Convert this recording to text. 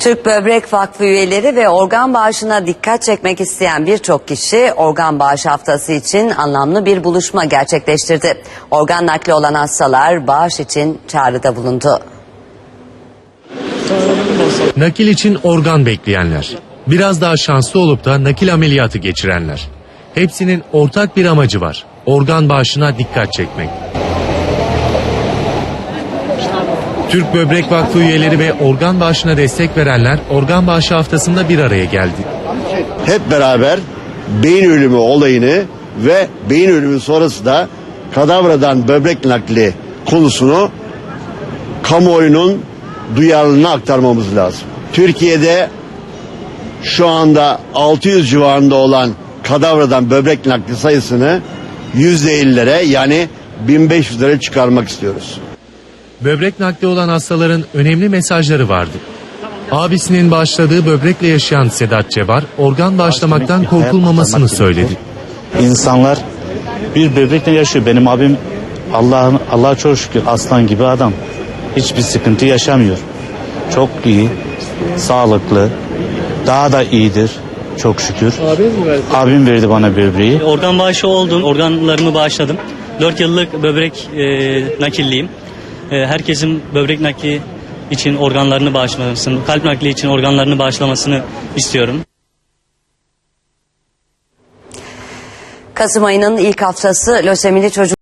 Türk Böbrek Vakfı üyeleri ve organ bağışına dikkat çekmek isteyen birçok kişi organ bağış haftası için anlamlı bir buluşma gerçekleştirdi. Organ nakli olan hastalar bağış için çağrıda bulundu. Nakil için organ bekleyenler. Biraz daha şanslı olup da nakil ameliyatı geçirenler. Hepsinin ortak bir amacı var. Organ bağışına dikkat çekmek. Türk Böbrek Vakfı üyeleri ve organ bağışına destek verenler organ bağışı haftasında bir araya geldi. hep beraber beyin ölümü olayını ve beyin ölümü sonrası da kadavradan böbrek nakli konusunu kamuoyunun duyarlılığına aktarmamız lazım. Türkiye'de şu anda 600 civarında olan kadavradan böbrek nakli sayısını %50'lere yani 1500'lere çıkarmak istiyoruz. Böbrek nakli olan hastaların önemli mesajları vardı. Abisinin bağışladığı böbrekle yaşayan Sedat Cebar, organ bağışlamaktan korkulmamasını söyledi. İnsanlar bir böbrekle yaşıyor. Benim abim Allah'ın Allah'a çok şükür aslan gibi adam. Hiçbir sıkıntı yaşamıyor. Çok iyi, sağlıklı, daha da iyidir. Çok şükür. Abim verdi bana böbreği. Organ bağışı oldum. Organlarımı bağışladım. 4 yıllık böbrek e, nakilliyim. E, herkesin böbrek nakli için organlarını bağışlamasını, kalp nakli için organlarını bağışlamasını istiyorum. Kasım ayının ilk haftası lösemili çocuk